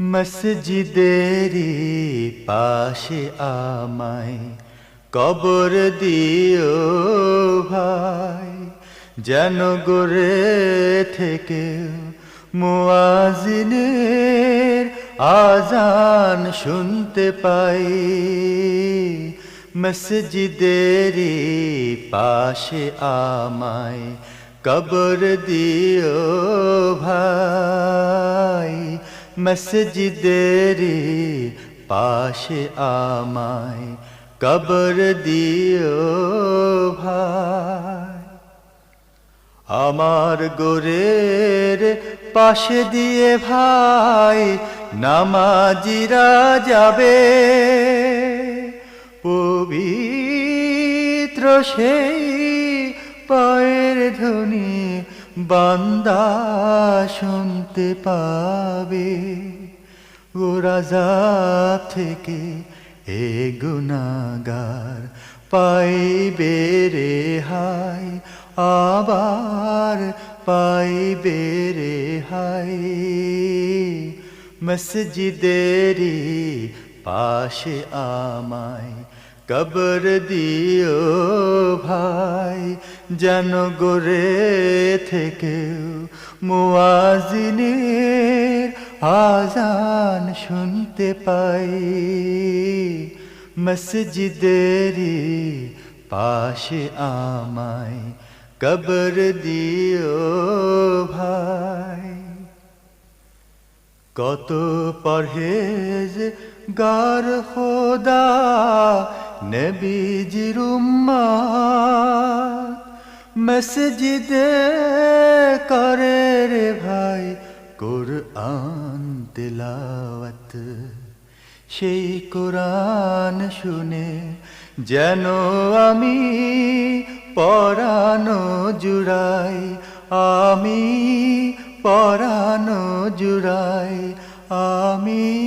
মসজিদেরি পাশে আমায় কবর দিও ভাই। যেন গোরে থেকে মুয়াজিনের আজান শুনতে পাই। মসজিদেরি পাশে আমায় কবর দিও ভাই। মসজিদেরি পাশে আমায় কবর দিও ভাই। আমার গোরের পাশে দিয়ে ভাই নামাজিরা যাবে পবিত্র সেই পায়ের ধ্বনি বান্দা শুনতে পাবে। ও থেকে এ গুনাগার পাইবে রে হাই আবার পাইবে রে হাই মসজিদেরি পাশে আমায় কবর দিও ভাই, যেন গোরে থেকে মুয়াজিনের আজান শুনতে পাই। মসজিদেরি পাশে আমায় কবর দিও ভাই। কত পরহেজ গার খোদা নবীজির উম্মত মসজিদে করে রে ভাই কোরআন তেলাওয়াত। সেই কোরআন শুনে যেন আমি পরানো জুড়াই, আমি পরানো জুড়াই, আমি